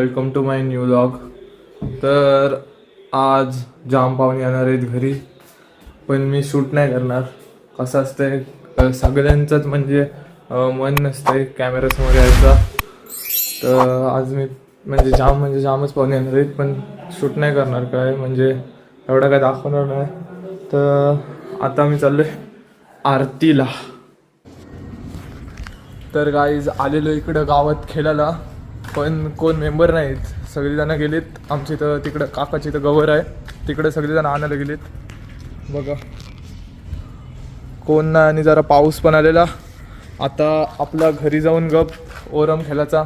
Welcome to my new vlog तर आज जाम पाहुणे येणार आहेत घरी पण मी शूट नाही करणार. कसं असतंय सगळ्यांचंच म्हणजे मन नसतंय कॅमेरासमोर यायचा. तर आज मी म्हणजे जाम म्हणजे जामच पाहुणे येणार आहेत पण शूट नाही करणार काय म्हणजे एवढं काय दाखवणार नाही. तर आता मी चाललो आहे आरतीला. तर गाईज आलेलो इकडं गावात खेळायला. पण कोण मेंबर नाहीत. सगळेजण गेलेत. आमच्या इथं तिकडं काकाची इथं गवर आहे. तिकडे सगळेजण आणायला गेलेत. बघा. कोण नाही आणि जरा पाऊस पण आलेला. आता आपला घरी जाऊन गप ओरम खेळायचा.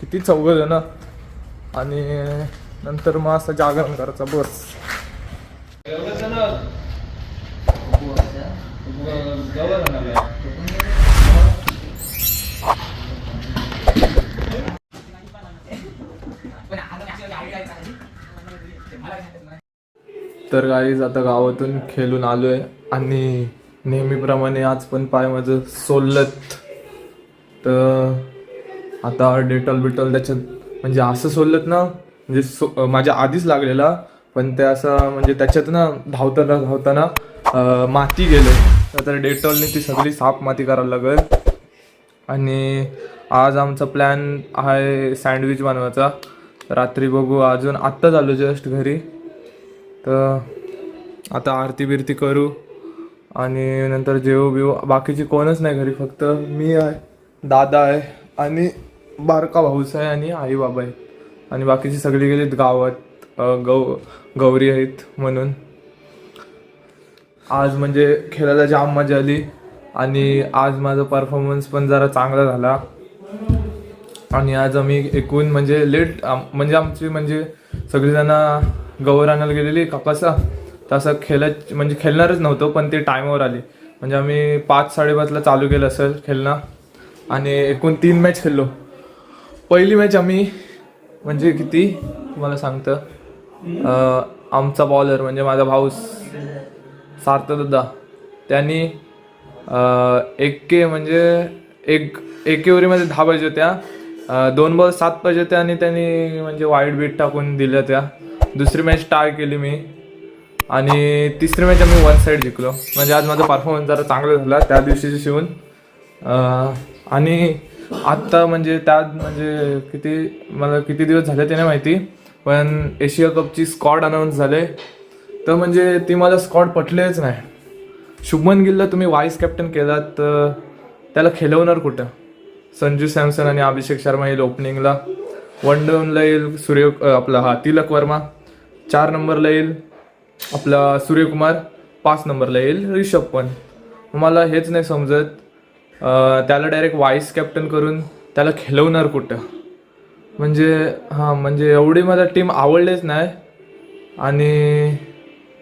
किती चौघ जण. आणि नंतर मग असं जागरण करायचा. बस. तर गाईज आता गावातून खेळून आलोय आणि नेहमीप्रमाणे आज पण पाय माझं सोलत. तर आता डेटॉल बिटॉल त्याच्यात म्हणजे असं सोलत ना म्हणजे सो माझ्या आधीच लागलेला पण ते असं म्हणजे त्याच्यात ना धावताना धावताना माती गेले. तर डेटॉलने ती सगळी साफ माती करायला लागेल. आणि आज आमचा प्लॅन आहे सँडविच बनवायचा. रात्री बघू अजून. आत्ताच आलो जस्ट घरी. तर आता आरती बिरती करू. आणि नंतर जेव बिव. बाकीची कोणच नाही घरी फक्त मी आहे दादा आहे आणि बारका भाऊस आहे आणि आई बाबा आहे आणि बाकीची सगळी गेलीत गावात गौ गौरी आहेत म्हणून. आज म्हणजे खेळायला जाम मजा आली. आणि आज माझा परफॉर्मन्स पण जरा चांगला झाला. आणि आज आम्ही एकूण म्हणजे लेट म्हणजे आमची म्हणजे सगळेजण गवर आणायला गेलेली काकासा तसं खेळत म्हणजे खेळणारच नव्हतं पण ते टायमावर आली. म्हणजे आम्ही पाच साडेपाचला चालू केलं असेल खेळणं. आणि एकूण तीन मॅच खेळलो. पहिली मॅच आम्ही म्हणजे किती? तुम्हाला सांगतं. आमचा बॉलर म्हणजे माझा भाऊ सार्थदादा त्यांनी एक के म्हणजे एक एके ओव्हरीमध्ये दहा पाहिजे होत्या. दोन बॉल सात पाहिजे होते आणि त्यांनी म्हणजे वाईट बीट टाकून दिल्या त्या. दुसरी मॅच टाळ केली मी. आणि तिसरी मॅच आम्ही वन साईड जिंकलो. म्हणजे आज माझा परफॉर्मन्स जरा चांगला झाला त्या दिवशीचे शिवून. आणि आत्ता म्हणजे त्यात म्हणजे किती मला किती दिवस झाले ते नाही माहिती पण एशिया कपची स्कॉड अनाऊन्स झाले. तर म्हणजे ती मला स्कॉड पटलेच नाही. शुभमन गिलला तुम्ही वाईस कॅप्टन केलात तर त्याला खेळवणार कुठं? संजू सॅमसन आणि अभिषेक शर्मा येईल ओपनिंगला वन डाऊनला येईल सूर्य आपला हा तिलक वर्मा. चार नंबरला येईल आपला सूर्यकुमार. पाच नंबरला येईल रिषभ पण मला हेच नाही समजत. त्याला डायरेक्ट वाईस कॅप्टन करून त्याला खेळवणार कुठं? म्हणजे हां म्हणजे एवढी मला टीम आवडलीच नाही. आणि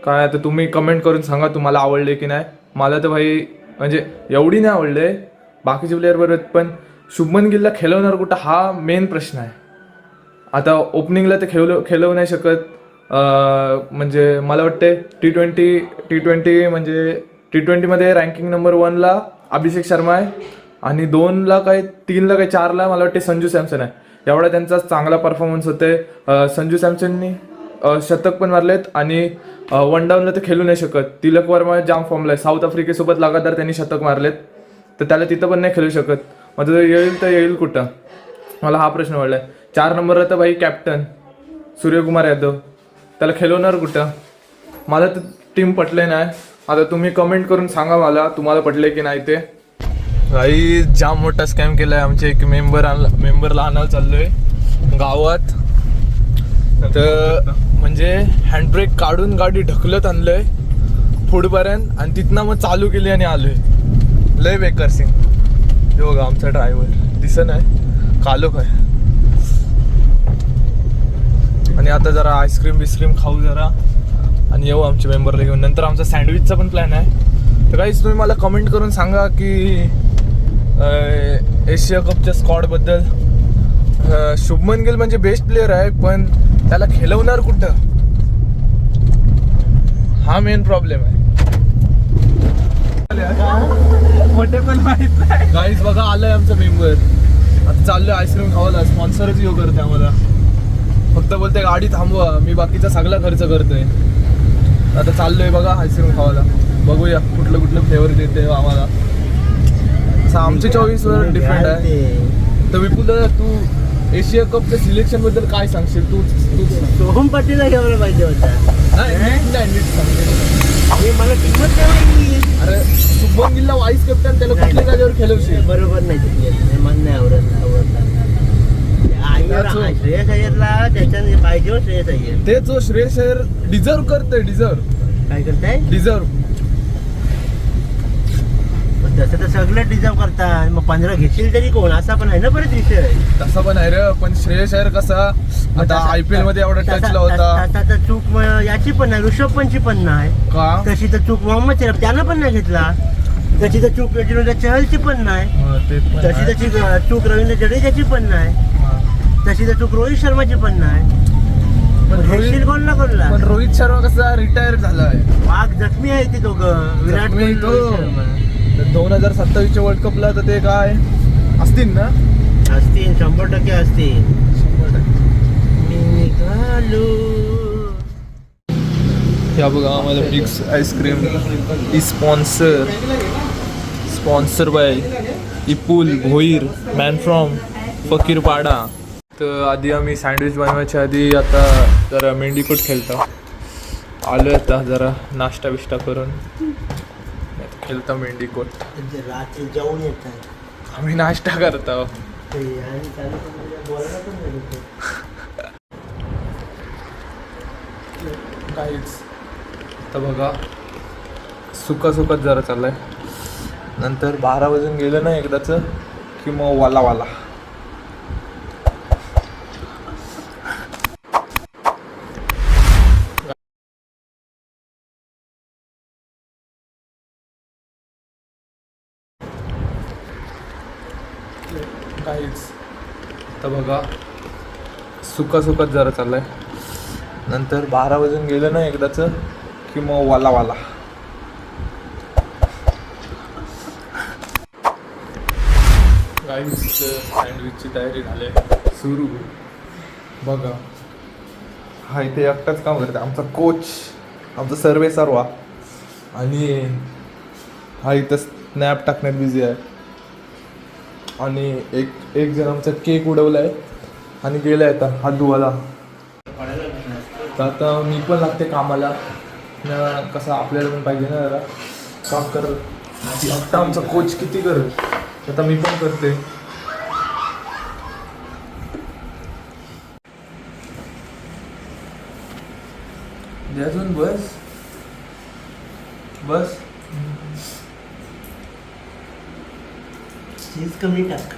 काय आता तुम्ही कमेंट करून सांगा तुम्हाला आवडले की नाही. मला तर भाई म्हणजे एवढी नाही आवडले. बाकीचे प्लेअर बरोबर पण शुभमन गिलला खेळवणार कुठं हा मेन प्रश्न आहे. आता ओपनिंगला ते खेळ खेळवू नाही शकत. म्हणजे मला वाटते टी ट्वेंटी टी ट्वेंटी म्हणजे टी ट्वेंटीमध्ये रँकिंग नंबर वनला अभिषेक शर्मा आहे. आणि दोनला काय तीनला काय चारला मला वाटते संजू सॅमसन आहे. एवढा त्यांचा चांगला परफॉर्मन्स होते संजू सॅमसननी शतक पण मारलेत आणि वन डाऊनला ते खेळू नाही शकत. तिलक वर्मा जाम फॉर्मला आहे. साऊथ आफ्रिकेसोबत लगातार त्यांनी शतक मारलेत. तर त्याला तिथं पण नाही खेळू शकत. मग तुझं येईल तर येईल कुठं? मला हा प्रश्न वाटलाय चार नंबरला तर भाई कॅप्टन सूर्यकुमार यादव. त्याला खेळवणार कुठं? मला तर टीम पटले नाही. आता तुम्ही कमेंट करून सांगा मला तुम्हाला पटले की नाही ते. भाई जाम मोठा स्कॅम केलाय आमचे एक मेंबर आणला मेंबरला आणायला चाललोय. गावात. तर म्हणजे हँडब्रेक काढून गाडी ढकलत आणलंय. पुढपर्यंत आणि तिथनं मग चालू केली आणि आलोय. लय बेकर सिंग हे बघा आमचा ड्रायव्हर दिसन आहे कालोख आहे. आणि आता जरा आईस्क्रीम बिस्क्रीम खाऊ जरा आणि येऊ आमच्या मेंबरला घेऊन. नंतर आमचा सँडविचचा पण प्लॅन आहे. तर काहीच तुम्ही मला कमेंट करून सांगा की एशिया कपच्या स्कॉडबद्दल शुभमन गिल म्हणजे बेस्ट प्लेअर आहे पण त्याला खेळवणार कुठं? हा मेन प्रॉब्लेम आहे. मोठे पण माहीत नाही. गाईज बघा आलंय आमचं मेंबर आता चाललोय आईस्क्रीम खावायला. स्पॉन्सरच येऊ करते आम्हाला. फक्त बोलते गाडी थांबवा. मी बाकीचा सगळा खर्च करतोय. आता चाललोय बघा आईस्क्रीम खावायला. बघूया कुठलं कुठलं फ्लेवर देते आम्हाला. असं आमचे चॉईस वर डिफरंट आहे. तर विपुल दादा तू एशिया कपच्या सिलेक्शनबद्दल काय सांगशील? तू तू सोहम पाटीलला घ्यायला पाहिजे होता. नाही नीट नाही नीट सांगशील हे मला किंमत नाही. अरे शुभम गिलला वाईस कॅप्टन त्याला कुठल्या. जागेवर खेळवशील बरोबर नाही ते. मन नाही आवडत आवडला श्रेयस अय्यरला त्याच्याने पाहिजे हो श्रेयस अय्यर ते जो श्रेयस अय्यर डिझर्व करतोय डिझर्व काय करताय डिझर्व तसं तर सगळं डिझर्व करतात मग पंधरा घेशील तरी कोण? असा पण आहे ना परत विषय. तसा पण आहे रे पण श्रेयस अय्यर कसा? आता तसा- आय पी एलमध्ये एवढा तसा- टचला होता. तसा तर चूक याची पण नाही ऋषभ पंची पण नाही. का? तशी तर चूक मोहम्मद शरफ त्यानं पण नाही घेतला. तशी तर चूक यजुवेंद्र चहलची पण नाही. हा, ते पण तशी आहे. तशी चूक रवींद्र जडेजाची पण नाही. हा. तशी तर चूक रोहित शर्माची पण नाही. पण घेशील रोहित कोणला कोणला पण रोहित शर्मा कसा रिटायर झालाय. वाघ जखमी आहे ते दोघं. विराट जखमी कोहली तो. रोहित शर्मा. दोन हजार सत्तावीसच्या वर्ल्ड कपला तर ते काय असतील ना? असतील शंभर टक्के असतील. शंभर टक्के. मी निघालो. या बघा आम्हाला mix ice cream sponsor sponsor by Ipul Bhoir man from Fakirpada तर आधी आम्ही सँडविच बनवायच्या आधी आता जरा मेंढीकोट खेळतो. आलो आता जरा नाश्ता बिष्टा करून. खेळता मेंढीकोट रात्री जाऊन येतात. आम्ही नाश्ता करतो म्हणजे. काहीच तर बघा. सुका सुकाच जरा चाललाय. नंतर बारा वाजून गेलं ना एकदाच की मग वाला वाला काहीच तर बघा सुका सुकाच जरा चाललाय. नंतर बारा वाजून गेलं ना एकदाच की मग वाला वाला. सँडविचची तयारी झाली सुरू. बघा. हा इथे एकटाच काम करते. आमचा कोच आमचा सर्वे सर्वा. आणि हा इथं स्नॅप टाकण्यात बिझी आहे. आणि एक एक जण आमचा केक उडवलाय. आणि गेलाय आता हात धुवायला तर आता मी पण लागते कामाला. कसं आपल्याला पण पाहिजे ना जरा. काम कर. आता आमचा कोच किती करत आता मी पण करते. अजून बस. बस. चीज कमी टाक.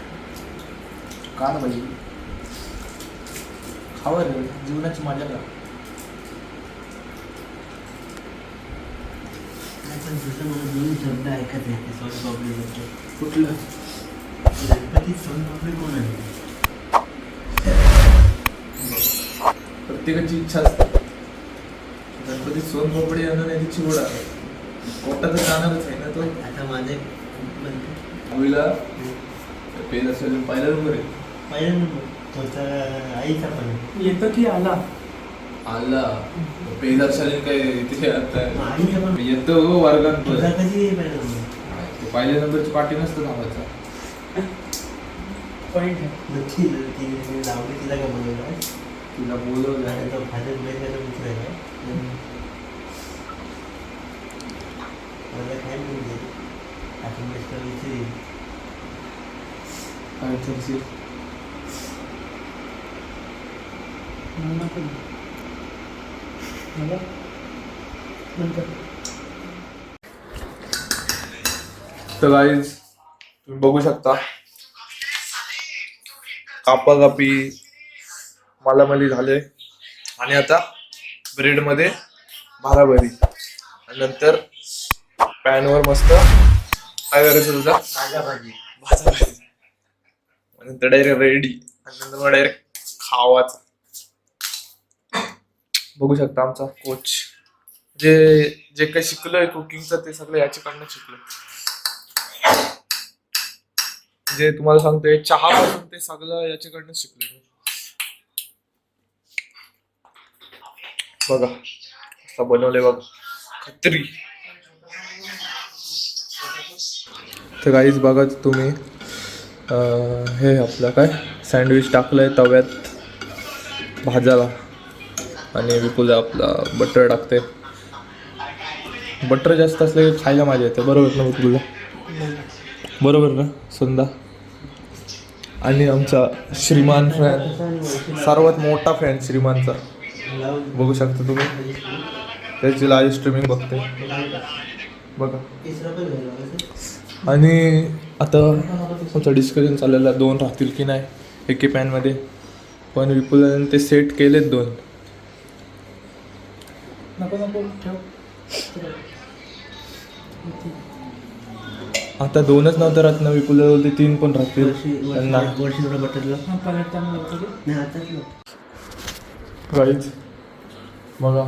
का ना पाहिजे खावं रे जीवनाची मजा का नाही पण तुझं मला दोन शब्द ऐकत नाही ते सोनपापडी बद्दल. कुठलं? गणपतीत सोनपापडी कोण आहे? प्रत्येकाची इच्छा असते. गणपती सोनपापडी आणून नाही तिची ओढ आहे. पोटात जाणारच आहे ना तो? आता माझे पेल असेल पहिला नंबर आहे पहिला नंबर तर आईचा पण आहे. येतो की आला? आला. पेदार शालीन काय तिथे आता? येतो वर्गात तुझा कधी आहे पहिला नंबर ते पहिल्या नंबरची पाठी नसतं धावायचा पॉइंट आहे. नक्की लावली तिला का बोलवलं? तिला बोलवलं. आणि तो फादर ब्लेस का तो मित्र आहे मला काय म्हणजे आपण मिस्टर विचारी काय विचारशील? मला पण मला नंतर तर गाईज तुम्ही बघू शकता. कापाकापी मालामाली झाले. आणि आता ब्रेडमध्ये भाराभरी. आणि नंतर पॅनवर मस्त काय करायचं तुझा. भाजी भाजा भाजी नंतर डायरेक्ट रेडी आणि नंतर डायरेक्ट खावाचा. बघू शकता आमचा कोच जे जे काही शिकलोय कुकिंगचं ते सगळं याच्याकडनं शिकलोय. जे तुम्हाला सांगतोय चहा पासून ते सगळं याच्याकडनं शिकले बघा असं बनवलंय बघा खत्री. तर काहीच बघा तुम्ही हे आपलं काय सँडविच टाकलंय तव्यात भाज्याला. आणि विपुल आपला. बटर टाकते. बटर जास्त असलं की खायला मजा येते. बरोबर ना विपुलला बरोबर ना संदा? आणि आमचा श्रीमान फॅन सर्वात मोठा फॅन श्रीमानचा. बघू शकता तुम्ही? त्याची लाईव्ह स्ट्रीमिंग बघते. बघा. आणि आता आमचं डिस्कशन चाललेलं दोन राहतील की नाही? एके पॅनमध्ये पण विपुलाने ते सेट केलेत दोन. नको नको ठेव. आता दोनच नव्हतं राहत ना विपुला बोलते तीन पण राहतील. हा ते. राईज बघा.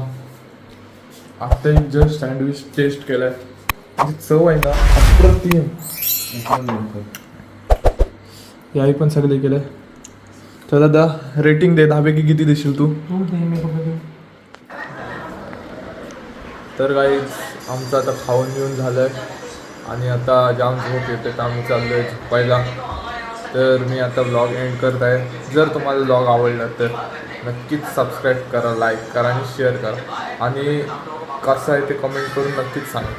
आता एक जस्ट सँडविच टेस्ट केलाय. जी चव आहे ना अप्रतिम. याही पण सगळे केलंय. तर दादा रेटिंग दे दहापैकी किती देशील तू? तू दे मी तर काही आमचं आता खाऊन येऊन झालं आहे आणि आता जाम झोप येते तर आम्ही चाललोय झोपायला. तर मी आता ब्लॉग एंड करत आहे. जर तुम्हाला ब्लॉग आवडला तर नक्कीच सबस्क्राईब करा लाईक करा आणि शेअर करा. आणि कसं आहे ते कमेंट करून नक्कीच सांगा.